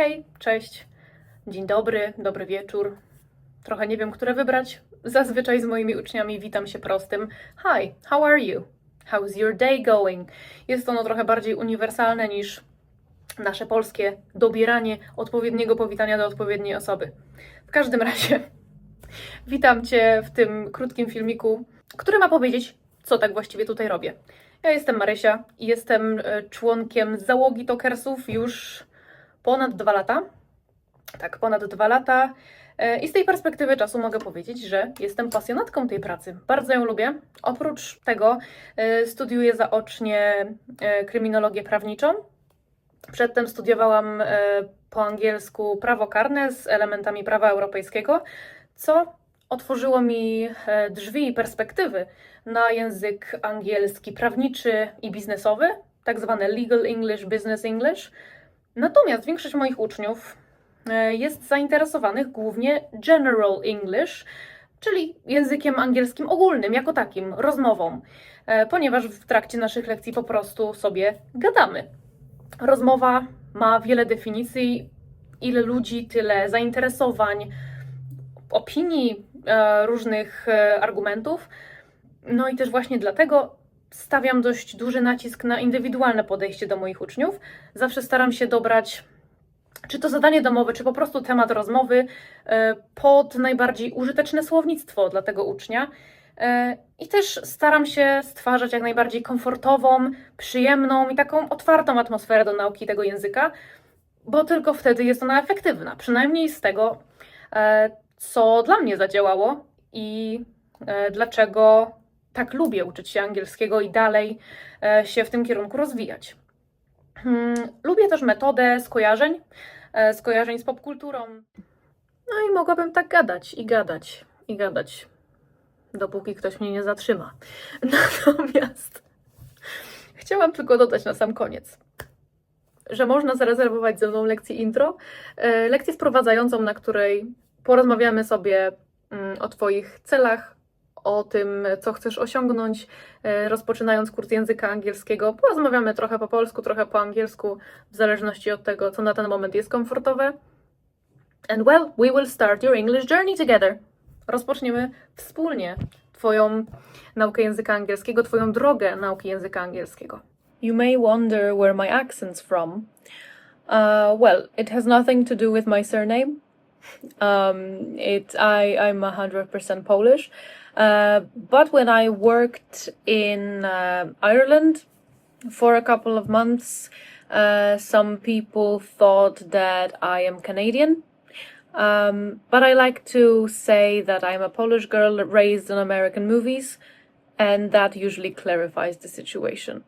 Hej, cześć, dzień dobry, dobry wieczór. Trochę nie wiem, które wybrać. Zazwyczaj z moimi uczniami witam się prostym Hi, how are you? How's your day going? Jest ono trochę bardziej uniwersalne niż nasze polskie dobieranie odpowiedniego powitania do odpowiedniej osoby. W każdym razie, witam Cię w tym krótkim filmiku, który ma powiedzieć, co tak właściwie tutaj robię. Ja jestem Marysia i jestem e, członkiem załogi Tokersów już ponad dwa lata. Tak, ponad dwa lata. E, I z tej perspektywy czasu mogę powiedzieć, że jestem pasjonatką tej pracy. Bardzo ją lubię. Oprócz tego e, studiuję zaocznie e, kryminologię prawniczą. Przedtem studiowałam po angielsku prawo karne z elementami prawa europejskiego, co otworzyło mi drzwi i perspektywy na język angielski prawniczy i biznesowy, tak zwane legal English, business English. Natomiast większość moich uczniów e, jest zainteresowanych głównie general English, czyli językiem angielskim ogólnym, jako takim, rozmową, e, ponieważ w trakcie naszych lekcji po prostu sobie gadamy. Rozmowa ma wiele definicji, ile ludzi, tyle zainteresowań, opinii, e, różnych argumentów. No i też właśnie dlatego stawiam dość duży nacisk na indywidualne podejście do moich uczniów. Zawsze staram się dobrać, czy to zadanie domowe, czy po prostu temat rozmowy e, pod najbardziej użyteczne słownictwo dla tego ucznia. E, I też staram się stwarzać jak najbardziej komfortową, przyjemną i taką otwartą atmosferę do nauki tego języka, bo tylko wtedy jest ona efektywna. Przynajmniej z tego, e, co dla mnie zadziałało i dlaczego tak lubię uczyć się angielskiego i dalej e, się w tym kierunku rozwijać. Hmm, Lubię też metodę skojarzeń, e, skojarzeń z popkulturą. No i mogłabym tak gadać i gadać i gadać, dopóki ktoś mnie nie zatrzyma. Natomiast chciałam tylko dodać na sam koniec, że można zarezerwować ze mną lekcję intro, e, lekcję wprowadzającą, na której porozmawiamy sobie mm, o Twoich celach, o tym, co chcesz osiągnąć, e, rozpoczynając kurs języka angielskiego. Porozmawiamy trochę po polsku, trochę po angielsku, w zależności od tego, co na ten moment jest komfortowe. And well, we will start your English journey together. Rozpoczniemy wspólnie Twoją naukę języka angielskiego, Twoją drogę nauki języka angielskiego. You may wonder where my accent's from. Uh, well, it has nothing to do with my surname. Um, it I I'm a hundred percent Polish, uh, but when I worked in uh, Ireland for a couple of months, uh, some people thought that I am Canadian. Um, but I like to say that I'm a Polish girl raised in American movies, and that usually clarifies the situation.